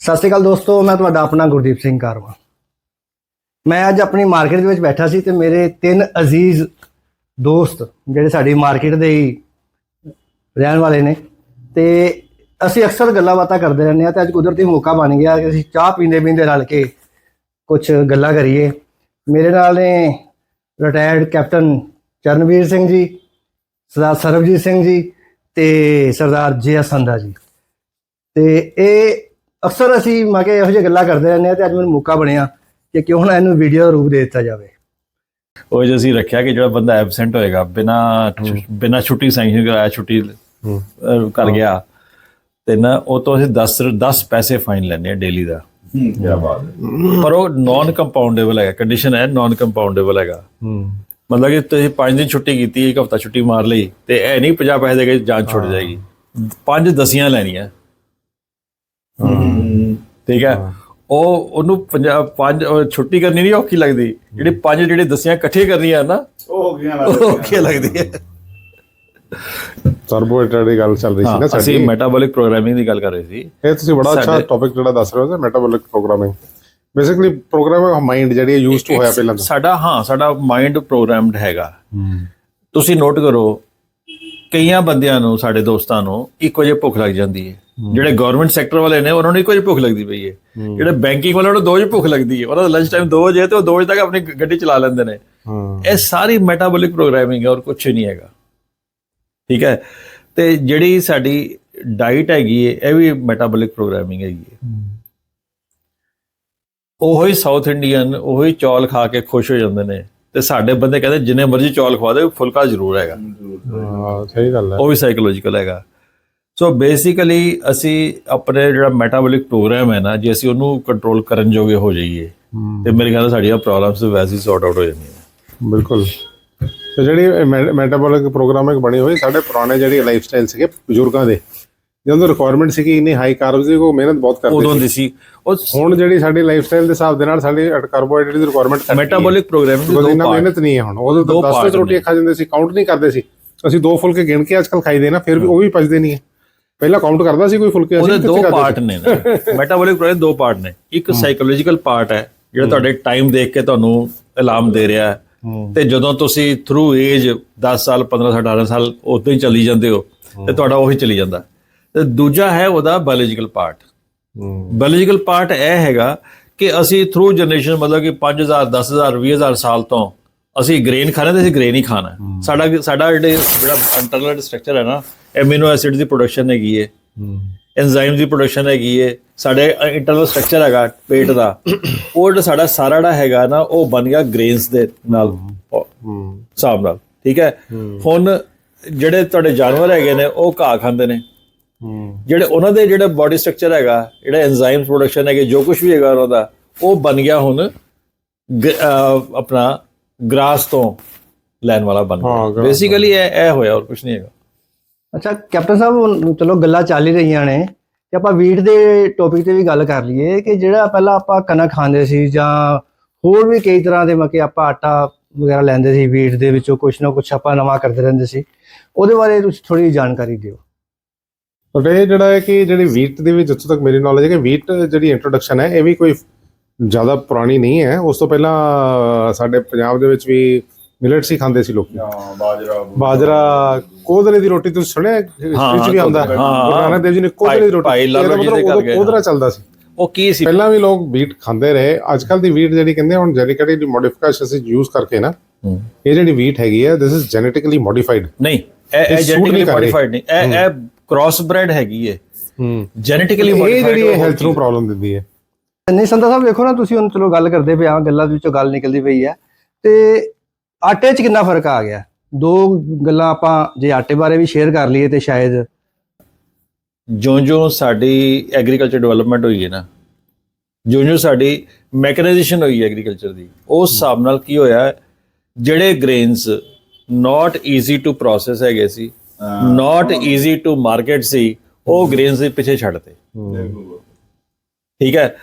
ਸਤਿ ਸ਼੍ਰੀ ਅਕਾਲ ਦੋਸਤੋ, ਮੈਂ ਤੁਹਾਡਾ ਆਪਣਾ ਗੁਰਦੀਪ ਸਿੰਘ ਕਾਰਵਾ। ਮੈਂ ਅੱਜ ਆਪਣੀ ਮਾਰਕੀਟ ਦੇ ਵਿੱਚ ਬੈਠਾ ਸੀ ਤੇ ਮੇਰੇ ਤਿੰਨ ਅਜ਼ੀਜ਼ ਦੋਸਤ ਜਿਹੜੇ ਸਾਡੀ ਮਾਰਕੀਟ ਦੇ ਹੀ ਰਹਿਣ ਵਾਲੇ ਨੇ ਤੇ ਅਸੀਂ ਅਕਸਰ ਗੱਲਾਂ ਬਾਤਾਂ ਕਰਦੇ ਰਹਿੰਦੇ ਆ ਤੇ ਅੱਜ ਕੁਦਰਤੀ ਮੌਕਾ ਬਣ ਗਿਆ ਕਿ ਅਸੀਂ ਚਾਹ ਪੀਂਦੇ ਪੀਂਦੇ ਰਲ ਕੇ ਕੁਝ ਗੱਲਾਂ ਕਰੀਏ। ਮੇਰੇ ਨਾਲ ਨੇ ਰਿਟਾਇਰਡ ਕੈਪਟਨ ਚਰਨਵੀਰ ਸਿੰਘ ਜੀ, ਸਰਦਾਰ ਸਰਬਜੀਤ ਸਿੰਘ ਜੀ ਤੇ ਸਰਦਾਰ ਜੇ ਸੰਧਾ ਜੀ। ਤੇ ਇਹ ਅਕਸਰ ਅਸੀਂ ਮੈਂ ਕਿਹਾ ਇਹੋ ਜਿਹੀ ਗੱਲਾਂ ਕਰਦੇ ਰਹਿੰਦੇ ਆ ਤੇ ਅੱਜ ਮੈਨੂੰ ਮੌਕਾ ਬਣਿਆ ਕਿ ਕਿਉਂ ਨਾ ਇਹਨੂੰ ਵੀਡੀਓ ਦਾ ਰੂਪ ਦੇ ਦਿੱਤਾ ਜਾਵੇ। ਉਹ ਜੇ ਅਸੀਂ ਰੱਖਿਆ ਕਿ ਜਿਹੜਾ ਬੰਦਾ ਐਬਸੈਂਟ ਹੋਏਗਾ ਬਿਨਾ ਬਿਨਾ ਛੁੱਟੀ ਸੈਂਕਸ਼ਨ ਕਰਾਇਆ ਛੁੱਟੀ ਕਰ ਗਿਆ ਤੇ ਨਾ ਉਹ ਤੋਂ ਅਸੀਂ 10 10 ਪੈਸੇ ਫਾਈਨ ਲੈਣੇ ਆ ਡੇਲੀ ਦਾ। ਕੀ ਬਾਤ ਹੈ। ਪਰ ਉਹ ਨਾਨ ਕੰਪਾਊਂਡੇਬਲ ਹੈਗਾ ਕੰਡੀਸ਼ਨ ਹੈ ਨਾਨ ਕੰਪਾਊਂਡੇਬਲ ਹੈਗਾ ਮਤਲਬ ਕਿ ਤੁਸੀਂ 5 ਦਿਨ ਛੁੱਟੀ ਕੀਤੀ ਇੱਕ ਹਫਤਾ ਛੁੱਟੀ ਮਾਰ ਲਈ ਤੇ ਇਹ ਨਹੀਂ 50 ਪੈਸੇ ਦੇ ਕੇ ਜਾਨ ਛੁੱਟ ਜਾਏਗੀ। ਪੰਜ ਦਸੀਆਂ ਲੈਣੀਆਂ। ਠੀਕ ਹੈ। ਉਹ ਉਹਨੂੰ ਪੰਜ ਛੁੱਟੀ ਕਰਨੀ ਨਹੀਂ ਔਖੀ ਲੱਗਦੀ। ਜਿਹੜੀ ਪੰਜ ਜਿਹੜੇ ਦਸੀਆਂ ਇਕੱਠੇ ਕਰਨੀਆਂ ਨਾ ਉਹ ਹੋ ਗਿਆ ਉਹ ਔਖੀ ਲੱਗਦੀ ਹੈ ਸਰਬੋਏਟਰ ਦੀ ਗੱਲ ਚੱਲ ਰਹੀ ਸੀ ਨਾ ਹਾਂ, ਸਾਡੀ। ਅਸੀਂ ਮੈਟਾਬੋਲਿਕ ਪ੍ਰੋਗਰਾਮਿੰਗ ਦੀ ਗੱਲ ਕਰ ਰਹੇ ਸੀ। ਇਹ ਤੁਸੀਂ ਬੜਾ ਅੱਛਾ ਟੌਪਿਕ ਜਿਹੜਾ ਦੱਸ ਰਹੇ ਹੋ metabolic programming basically programming of mind ਜਿਹੜੀ ਯੂਜ਼ਡ ਟੂ ਹੋਇਆ ਪਹਿਲਾਂ ਸਾਡਾ ਹਾਂ ਸਾਡਾ ਮਾਈਂਡ ਪ੍ਰੋਗਰਾਮਡ ਹੈਗਾ। ਤੁਸੀਂ ਨੋਟ ਕਰੋ ਕਈਆਂ ਬੰਦਿਆਂ ਨੂੰ ਸਾਡੇ ਦੋਸਤਾਂ ਨੂੰ ਇੱਕੋ ਜਿਹੀ ਭੁੱਖ ਲੱਗ ਜਾਂਦੀ ਹੈ। ਜਿਹੜੇ ਗਵਰਨਮੈਂਟ ਸੈਕਟਰ ਵਾਲੇ ਨੇ ਉਹਨਾਂ ਨੂੰ ਇੱਕੋ ਜਿਹੀ ਭੁੱਖ ਲੱਗਦੀ ਪਈ ਹੈ। ਜਿਹੜੇ ਬੈਂਕਿੰਗ ਵਾਲਿਆਂ ਨੂੰ ਦੋ ਭੁੱਖ ਲੱਗਦੀ ਹੈ ਉਹਨਾਂ ਦਾ ਲੰਚ ਟਾਈਮ 2 ਵਜੇ ਹੈ ਤੇ ਉਹ 2 ਵਜੇ ਤੱਕ ਆਪਣੀ ਗੱਡੀ ਚਲਾ ਲੈਂਦੇ ਨੇ। ਹਾਂ। ਇਹ ਸਾਰੀ ਮੈਟਾਬੋਲਿਕ ਪ੍ਰੋਗਰਾਮਿੰਗ ਹੈ ਔਰ ਕੁਝ ਨਹੀਂ ਹੈਗਾ। ਠੀਕ ਹੈ? ਤੇ ਜਿਹੜੀ ਸਾਡੀ ਡਾਈਟ ਹੈਗੀ ਹੈ ਇਹ ਵੀ ਮੈਟਾਬੋਲਿਕ ਪ੍ਰੋਗਰਾਮਿੰਗ ਹੈਗੀ ਹੈ। ਉਹੀ ਸਾਊਥ ਇੰਡੀਅਨ ਉਹੀ ਚੌਲ ਖਾ ਕੇ ਖੁਸ਼ ਹੋ ਜਾਂਦੇ ਨੇ। ਤੇ ਸਾਡੇ ਬੰਦੇ ਕਹਿੰਦੇ ਜਿੰਨੇ ਮਰਜ਼ੀ ਚੌਲ ਖਵਾ ਦੇ ਫੁਲਕਾ ਜ਼ਰੂਰ ਹੈਗਾ। ਹਾਂ, ਸਹੀ ਗੱਲ ਹੈ। ਉਹ ਵੀ ਸਾਈਕੋਲੋਜੀਕਲ ਹੈਗਾ। ਸੋ ਬੇਸਿਕਲੀ ਅਸੀਂ ਆਪਣੇ ਜਿਹੜਾ ਮੈਟਾਬੋਲਿਕ ਪ੍ਰੋਗਰਾਮ ਹੈ ਨਾ ਜੇ ਅਸੀਂ ਉਹਨੂੰ ਕੰਟਰੋਲ ਕਰਨ ਜੋਗੇ ਹੋ ਜਾਈਏ ਤੇ ਮੇਰੇ ਖਿਆਲ ਸਾਡੀਆਂ ਪ੍ਰੋਬਲਮਸ ਵੈਸੇ ਹੀ ਸੌਰਟ ਆਊਟ ਹੋ ਜਾਂਦੀਆਂ। ਬਿਲਕੁਲ। ਤੇ ਜਿਹੜੀ ਮੈਟਾਬੋਲਿਕ ਪ੍ਰੋਗਰਾਮਿੰਗ ਬਣੀ ਹੋਈ ਸਾਡੇ ਪੁਰਾਣੇ ਜਿਹੜੀ ਲਾਈਫ ਸਟਾਈਲ ਸੀਗੇ ਬਜ਼ੁਰਗਾਂ ਦੇ ਜਦੋਂ ਰਿਕੁਆਇਰਮੈਂਟ ਸੀ ਕਿ ਇੰਨੀ ਹਾਈ ਕਾਰਬਸ ਦੀ ਉਹ ਮਿਹਨਤ ਬਹੁਤ ਉਦੋਂ ਕਰਦੇ ਦੀ ਸੀ। ਉਹ ਹੁਣ ਜਿਹੜੀ ਸਾਡੀ ਲਾਈਫ ਸਟਾਈਲ ਦੇ ਹਿਸਾਬ ਦੇ ਨਾਲ ਸਾਡੀ ਕਾਰਬੋਹਾਈਡਰੇਟ ਦੀ ਰਿਕੁਆਇਰਮੈਂਟ ਮੈਟਾਬੋਲਿਕ ਪ੍ਰੋਗਰਾਮ ਦੇ ਦੋ part ਮਿਹਨਤ ਨਹੀਂ ਹੈ ਹੁਣ। ਉਦੋਂ ਦੋ ਤਾਂ 10 part ਵਜੇ ਰੋਟੀਆਂ ਖਾ ਜਾਂਦੇ ਸੀ ਕਾਊਂਟ ਨਹੀਂ ਕਰਦੇ ਸੀ। ਅਸੀਂ ਦੋ ਫੁਲਕੇ ਗਿਣ ਕੇ ਅੱਜਕੱਲ ਖਾਈਦੇ ਨਾ ਫਿਰ ਵੀ ਉਹ ਵੀ ਪਚਦੇ ਨਹੀਂ ਹੈ। ਪਹਿਲਾਂ ਕਾਊਂਟ ਕਰਦਾ ਸੀ ਕੋਈ ਫੁਲਕੇ? ਉਹਦੇ ਅਸੀਂ ਦੋ ਪਾਰਟ ਨੇ ਮੈਟਾਬੋਲਿਕ ਪ੍ਰੋਗਰਾਮ ਦੋ ਪਾਰਟ ਨੇ। ਇੱਕ ਸਾਈਕੋਲੋਜੀਕਲ ਪਾਰਟ ਹੈ ਜਿਹੜਾ ਤੁਹਾਡੇ ਟਾਈਮ ਦੇਖ ਕੇ ਤੁਹਾਨੂੰ ਅਲਾਰਮ ਦੇ ਰਿਹਾ ਹੈ। ਤੇ ਜਦੋਂ ਤੁਸੀਂ ਥਰੂ ਏਜ 10 ਸਾਲ 15 ਸਾਲ 18 ਸਾਲ ਉਦੋਂ ਹੀ ਚੱਲੀ ਜਾਂਦੇ ਹੋ ਤੇ ਤੁਹਾਡਾ ਉਹੀ ਚੱਲੀ ਜਾਂਦਾ। ਤੇ ਦੂਜਾ ਹੈ ਉਹਦਾ ਬਾਇਓਲੋਜੀਕਲ ਪਾਰਟ ਬਾਇਓਲੋਜੀਕਲ ਪਾਰਟ ਇਹ ਹੈਗਾ ਕਿ ਅਸੀਂ ਥਰੂ ਜਨਰੇਸ਼ਨ ਮਤਲਬ ਕਿ 5000 10000 20000 ਸਾਲ ਤੋਂ ਅਸੀਂ ਗ੍ਰੇਨ ਖਾਣਾ ਤੇ ਅਸੀਂ ਗ੍ਰੇਨ ਹੀ ਖਾਣਾ। ਸਾਡਾ ਸਾਡਾ ਜਿਹੜੇ ਇੰਟਰਨਲ ਸਟਰਕਚਰ ਹੈ ਨਾ ਐਮੀਨੋ ਐਸਿਡ ਦੀ ਪ੍ਰੋਡਕਸ਼ਨ ਹੈਗੀ ਹੈ। ਐਂਜ਼ਾਈਮ ਦੀ ਪ੍ਰੋਡਕਸ਼ਨ ਹੈਗੀ ਹੈ ਸਾਡੇ ਇੰਟਰਨਲ ਸਟਰਕਚਰ ਹੈਗਾ ਪੇਟ ਦਾ। ਉਹ ਜਿਹੜਾ ਸਾਡਾ ਸਾਰਾ ਜਿਹੜਾ ਹੈਗਾ ਨਾ ਉਹ ਬਣ ਗਿਆ ਗ੍ਰੇਨਸ ਦੇ ਨਾਲ। ਹਿਸਾਬ ਨਾਲ ਠੀਕ ਹੈ? ਹੁਣ ਜਿਹੜੇ ਤੁਹਾਡੇ ਜਾਨਵਰ ਹੈਗੇ ਨੇ ਉਹ ਘਾਹ ਖਾਂਦੇ ਨੇ। ਜਿਹੜੇ ਉਹਨਾਂ ਦੇ ਜਿਹੜਾ ਬਾਡੀ ਸਟਰਕਚਰ ਹੈਗਾ ਜਿਹੜਾ ਐਂਜ਼ਾਈਮ ਪ੍ਰੋਡਕਸ਼ਨ ਹੈਗੇ ਜੋ ਕੁਝ ਵੀ ਹੈਗਾ ਉਹਨਾਂ ਦਾ ਉਹ ਬਣ ਗਿਆ ਹੁਣ ਆਪਣਾ ਗ੍ਰਾਸ ਤੋਂ ਲੈਣ ਵਾਲਾ ਬਣ ਗਿਆ। ਬੇਸਿਕਲੀ ਇਹ ਇਹ ਹੋਇਆ ਹੋਰ ਕੁਝ ਨਹੀਂ ਹੈਗਾ। ਅੱਛਾ, ਕੈਪਟਨ ਸਾਹਿਬ, ਹੁਣ ਚਲੋ ਗੱਲਾਂ ਚੱਲ ਹੀ ਰਹੀਆਂ ਨੇ ਤੇ ਆਪਾਂ ਵੀਟ ਦੇ ਟੌਪਿਕ ਤੇ ਵੀ ਗੱਲ ਕਰ ਲਈਏ ਕਿ ਜਿਹੜਾ ਪਹਿਲਾਂ ਆਪਾਂ ਕਣਕ ਖਾਂਦੇ ਸੀ ਜਾਂ ਹੋਰ ਵੀ ਕਈ ਤਰ੍ਹਾਂ ਦੇ ਮਕੇ ਆਪਾਂ ਆਟਾ ਵਗੈਰਾ ਲੈਂਦੇ ਸੀ ਵੀਟ ਦੇ ਵਿੱਚੋਂ, ਕੁਛ ਨਾ ਕੁਛ ਆਪਾਂ ਨਵਾਂ ਕਰਦੇ ਰਹਿੰਦੇ ਸੀ। ਉਹਦੇ ਬਾਰੇ ਤੁਸੀਂ ਥੋੜੀ ਜਾਣਕਾਰੀ ਦਿਓ। ਬਟ ਇਹ ਜਿਹੜਾ ਹੈ ਕਿ ਜਿਹੜੀ ਵੀਟ ਦੇ ਵਿੱਚ ਜਿੱਥੋਂ ਤੱਕ ਮੇਰੀ ਨੌਲੇਜ ਹੈ ਕਿ ਵੀਟ ਜਿਹੜੀ ਇੰਟਰੋਡਕਸ਼ਨ ਹੈ, ਇਹ ਵੀ ਕੋਈ ਜ਼ਿਆਦਾ ਪੁਰਾਣੀ ਨਹੀਂ ਹੈ। ਉਸ ਤੋਂ ਪਹਿਲਾਂ ਸਾਡੇ ਪੰਜਾਬ ਦੇ ਵਿੱਚ ਵੀ ਮਿਲਟਸ ਹੀ ਖਾਂਦੇ ਸੀ ਲੋਕੀ। ਹਾਂ ਬਾਜਰਾ ਬਾਜਰਾ ਕੋਦਰੇ ਦੀ ਰੋਟੀ ਤੁਸੀਂ ਸੁਣਿਆ? ਹਿਸਟਰੀ ਚ ਵੀ ਆਉਂਦਾ। ਗੁਰੂ ਨਾਨਕ ਦੇਵ ਜੀ ਨੇ ਕੋਦਰੇ ਦੀ ਰੋਟੀ ਇਹਦਾ ਮਤਲਬ ਕੋਦਰਾ ਚੱਲਦਾ ਸੀ। ਉਹ ਕੀ ਸੀ? ਪਹਿਲਾਂ ਵੀ ਲੋਕ ਵੀਟ ਖਾਂਦੇ ਰਹੇ। ਅੱਜ ਕੱਲ ਦੀ ਵੀਟ ਜਿਹੜੀ ਕਹਿੰਦੇ ਹੁਣ ਜੈਨੇਟਿਕਲੀ ਮੋਡੀਫਿਕੇਸ਼ਨ ਅਸੀਂ ਯੂਜ਼ ਕਰਕੇ ਨਾ। ਇਹ ਜਿਹੜੀ ਵੀਟ ਹੈਗੀ ਹੈ ਦਿਸ ਇਜ਼ ਜੈਨੇਟਿਕਲੀ ਮੋਡੀਫਾਈਡ ਨਹੀਂ ਇਹ ਇਹ ਇਹ ਜੈਨੇਟਿਕਲੀ। ਮੋਡੀਫਾਈਡ ਨਹੀਂ। ਇਹ ਇਹ ਕ੍ਰਾਸ ਬ੍ਰੈਡ ਹੈਗੀ ਹੈ ਹੂੰ। ਜੈਨੇਟਿਕਲੀ ਇਹ ਮੋਡੀਫਾਈਡ ਜਿਹੜੀ ਹੈਲਥ ਨੂੰ ਪ੍ਰੋਬਲਮ ਦਿੰਦੀ ਹੈ ਨਹੀਂ ਸੰਤਾ ਸਾਹਿਬ ਵੇਖੋ ਨਾ ਤੁਸੀਂ ਹੁਣ ਚਲੋ ਗੱਲ ਕਰਦੇ ਪਏ ਆ ਗੱਲਾਂ ਦੇ ਵਿੱਚੋਂ ਗੱਲ ਨਿਕਲਦੀ ਪਈ ਹੈ ਤੇ ਆਟੇ 'ਚ ਕਿੰਨਾ ਫ਼ਰਕ ਆ ਗਿਆ? ਦੋ ਗੱਲਾਂ ਆਪਾਂ ਜੇ ਆਟੇ ਬਾਰੇ ਵੀ ਸ਼ੇਅਰ ਕਰ ਲਈਏ ਤੇ ਸ਼ਾਇਦ ਜਿਉਂ-ਜਿਉਂ ਸਾਡੀ ਐਗਰੀਕਲਚਰ ਡਿਵੈਲਪਮੈਂਟ ਹੋਈ ਹੈ ਨਾ ਜਿਉਂ-ਜਿਉਂ ਸਾਡੀ ਮੈਕਨਾਈਜੇਸ਼ਨ ਹੋਈ ਹੈ ਐਗਰੀਕਲਚਰ ਦੀ ਉਸ ਹਿਸਾਬ ਨਾਲ ਕੀ ਹੋਇਆ ਜਿਹੜੇ grains not easy to process ਹੈਗੇ ਸੀ ਨਾਟ ਈਜ਼ੀ ਟੂ ਮਾਰਕੀਟ ਸੀ ਉਹ ਗ੍ਰੇਨਸ ਦੇ ਪਿੱਛੇ ਛੱਡਤੇ ਠੀਕ ਹੈ?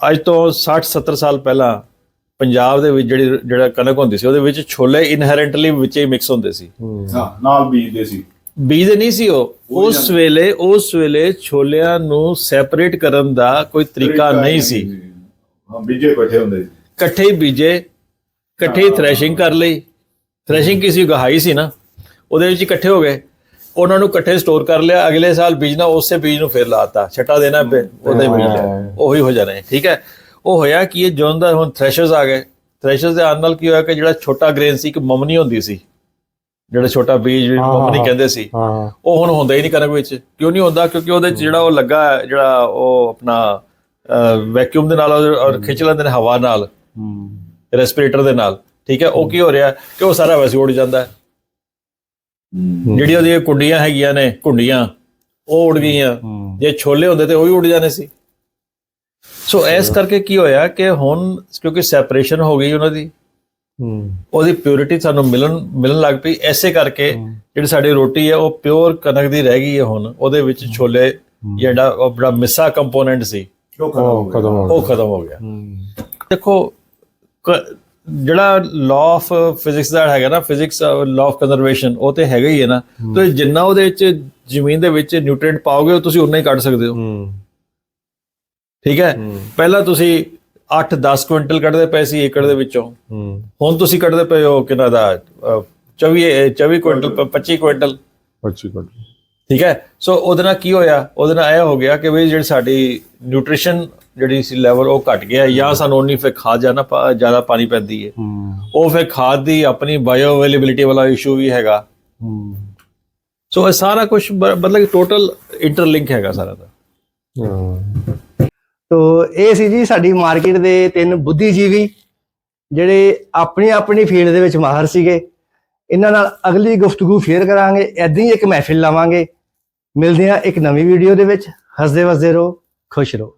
ਅੱਜ ਤੋਂ 60 70 ਸਾਲ ਪਹਿਲਾਂ ਪੰਜਾਬ ਦੇ ਵਿੱਚ ਜਿਹੜੀ ਜਿਹੜਾ ਕਣਕ ਹੁੰਦੀ ਸੀ ਉਹਦੇ ਵਿੱਚ ਛੋਲੇ ਇਨਹੈਰੈਂਟਲੀ ਵਿੱਚ ਹੀ ਮਿਕਸ ਹੁੰਦੇ ਸੀ। ਹਾਂ ਨਾਲ ਬੀਜਦੇ ਸੀ। ਬੀਜਦੇ ਨਹੀਂ ਸੀ ਉਹ। ਉਸ ਵੇਲੇ ਉਸ ਵੇਲੇ ਛੋਲਿਆਂ ਨੂੰ ਸੈਪਰੇਟ ਕਰਨ ਦਾ ਕੋਈ ਤਰੀਕਾ ਨਹੀਂ ਸੀ। ਹਾਂ ਬੀਜੇ ਇਕੱਠੇ ਹੁੰਦੇ ਸੀ। ਇਕੱਠੇ ਹੀ ਬੀਜੇ ਇਕੱਠੇ ਹੀ ਥ੍ਰੈਸ਼ਿੰਗ ਕਰ ਲਈ। ਥ੍ਰੈਸ਼ਿੰਗ ਕਿਸੇ ਗਹਾਈ ਸੀ ਨਾ ਉਹਦੇ ਵਿੱਚ ਇਕੱਠੇ ਹੋ ਗਏ। ਉਹਨਾਂ ਨੂੰ ਇਕੱਠੇ ਸਟੋਰ ਕਰ ਲਿਆ। ਅਗਲੇ ਸਾਲ ਬੀਜਣਾ ਉਸੇ ਬੀਜ ਨੂੰ ਫੇਰ ਲਾਤਾ ਛਟਾ ਦੇਣਾ ਉਹਦੇ ਬੀਜ। ਉਹੀ ਹੋ ਜਾਣਾ। ਠੀਕ ਹੈ। ਉਹ ਹੋਇਆ ਕਿ ਇਹ ਜਦੋਂ ਦਾ ਹੁਣ ਥ੍ਰੈਸ਼ਰਸ ਆ ਗਏ। ਥ੍ਰੈਸ਼ਰਸ ਦੇ ਆਉਣ ਨਾਲ ਕੀ ਹੋਇਆ ਕਿ ਜਿਹੜਾ ਛੋਟਾ ਗ੍ਰੇਨ ਸੀ ਇੱਕ ਮਮਨੀ ਹੁੰਦੀ ਸੀ ਜਿਹੜਾ ਛੋਟਾ ਬੀਜ ਜਿਹਨੂੰ ਮਮਨੀ। ਕਹਿੰਦੇ ਸੀ ਉਹ ਹੁਣ ਹੁੰਦਾ ਹੀ ਨਹੀਂ ਕਣਕ ਵਿੱਚ। ਕਿਉਂ ਨਹੀਂ ਹੁੰਦਾ? ਕਿਉਂਕਿ ਉਹਦੇ ਚ ਜਿਹੜਾ ਉਹ ਲੱਗਾ ਜਿਹੜਾ ਉਹ ਆਪਣਾ ਵੈਕਿਊਮ ਦੇ ਨਾਲ ਔਰ ਔਰ ਖਿੱਚ ਲੈਂਦੇ ਨੇ ਹਵਾ ਨਾਲ। ਰੈਸਪੀਰੇਟਰ ਦੇ ਨਾਲ। ਠੀਕ ਹੈ? ਉਹ ਕੀ ਹੋ ਰਿਹਾ ਕਿ ਉਹ ਸਾਰਾ ਵੈਸੇ ਉੱਡ ਜਾਂਦਾ ਹੈ। ਜਿਹੜੀ ਉਹਦੀਆਂ ਕੁੰਡੀਆਂ ਹੈਗੀਆਂ ਨੇ ਕੁੰਡੀਆਂ ਉਹ ਉੱਡ ਗਈਆਂ। ਜੇ ਛੋਲੇ ਹੁੰਦੇ ਤੇ ਉਹ ਵੀ ਉੱਡ ਜਾਣੇ ਸੀ। ਸੋ ਇਸ ਕਰਕੇ ਕੀ ਹੋਇਆ ਕਿ ਹੁਣ ਕਿਉਂਕਿ ਸੈਪਰੇਸ਼ਨ ਹੋ ਗਈ ਉਹਨਾਂ ਦੀ ਉਹਦੀ ਪਿਉਰਿਟੀ ਸਾਨੂੰ ਮਿਲਣ ਮਿਲਣ ਲੱਗ ਪਈ। ਐਸੇ ਕਰਕੇ ਜਿਹੜੀ ਸਾਡੀ ਰੋਟੀ ਹੈ ਉਹ ਪਿਓਰ ਕਣਕ ਦੀ ਰਹਿ ਗਈ ਹੈ ਹੁਣ। ਉਹਦੇ ਵਿੱਚ ਛੋਲੇ ਜਿਹੜਾ ਉਹ ਬੜਾ ਮਿੱਸਾ ਕੰਪੋਨੈਂਟ ਸੀ ਉਹ ਖਤਮ ਹੋ ਗਿਆ। ਹੋ ਉਹ ਖਤਮ ਹੋ ਗਿਆ। ਦੇਖੋ ਕ- ਜਿਹੜਾ ਲਾਅ ਆਫ ਫਿਜ਼ਿਕਸ ਦਾ ਹੈਗਾ ਨਾ ਫਿਜ਼ਿਕਸ ਲਾਅ ਆਫ ਕੰਜ਼ਰਵੇਸ਼ਨ ਉਹ ਤੇ ਹੈਗਾ ਹੀ ਹੈ ਨਾ। ਤੇ ਜਿੰਨਾ ਉਹਦੇ ਵਿੱਚ ਜ਼ਮੀਨ ਦੇ ਵਿੱਚ ਨਿਊਟ੍ਰੀਐਂਟ ਪਾਓਗੇ ਤੁਸੀਂ ਉਨਾ ਹੀ ਕੱਢ ਸਕਦੇ ਹੋ। ਠੀਕ ਹੈ? ਪਹਿਲਾਂ ਤੁਸੀਂ 8-10 ਕੁਇੰਟਲ ਕੱਢਦੇ ਪਏ ਸੀ ਏਕੜ ਦੇ ਵਿੱਚੋਂ। ਹੁਣ ਤੁਸੀਂ ਕੱਢਦੇ ਪਏ ਹੋ ਕਿੰਨਾ ਦਾ? ਅਹ, 24 ਅਹ, 24 ਕੁਇੰਟਲ ਪ- 25 ਕੁਇੰਟਲ। ਅੱਛੀ ਗੱਲ ਠੀਕ ਹੈ? ਸੋ ਉਹਦੇ ਨਾਲ ਕੀ ਹੋਇਆ? ਉਹਦੇ ਨਾਲ ਇਹ ਹੋ ਗਿਆ ਕਿ ਵੀ ਜਿਹੜੀ ਸਾਡੀ ਨਿਊਟ੍ਰੀਸ਼ਨ ਜਿਹੜੀ ਸੀ ਲੈਵਲ ਉਹ ਘਟ ਗਿਆ ਜਾਂ ਸਾਨੂੰ ਉਨੀ ਫਿਰ ਖਾਦ ਜਾਣਾ ਜ਼ਿਆਦਾ ਪਾਣੀ ਪੈਂਦੀ ਹੈ। ਉਹ ਫਿਰ ਖਾਦ ਦੀ ਆਪਣੀ ਬਾਇਓ ਅਵੇਲੇਬਿਲਿਟੀ ਵਾਲਾ ਇਸ਼ੂ ਵੀ ਹੈਗਾ। ਸੋ ਇਹ ਸਾਰਾ ਕੁਝ ਮਤਲਬ ਟੋਟਲ ਇੰਟਰਲਿੰਕ ਹੈਗਾ ਸਾਰਾ ਦਾ। ਤੋ ਇਹ ਸੀ ਜੀ ਸਾਡੀ ਮਾਰਕੀਟ ਦੇ ਤਿੰਨ ਬੁੱਧੀਜੀਵੀ, ਜਿਹੜੇ ਆਪਣੀ ਆਪਣੀ ਫੀਲਡ ਦੇ ਵਿੱਚ ਮਾਹਰ ਸੀਗੇ। ਇਹਨਾਂ ਨਾਲ ਅਗਲੀ ਗੁਫ਼ਤਗੂ ਫੇਰ ਕਰਾਂਗੇ ਐਦਾਂ ਹੀ ਇੱਕ ਮਹਿਫਿਲ ਲਾਵਾਂਗੇ। ਮਿਲਦੇ ਹਾਂ ਇੱਕ ਨਵੀਂ ਵੀਡੀਓ ਦੇ ਵਿੱਚ। ਹੱਸਦੇ ਵਸਦੇ ਰਹੋ, ਖੁਸ਼ ਰਹੋ।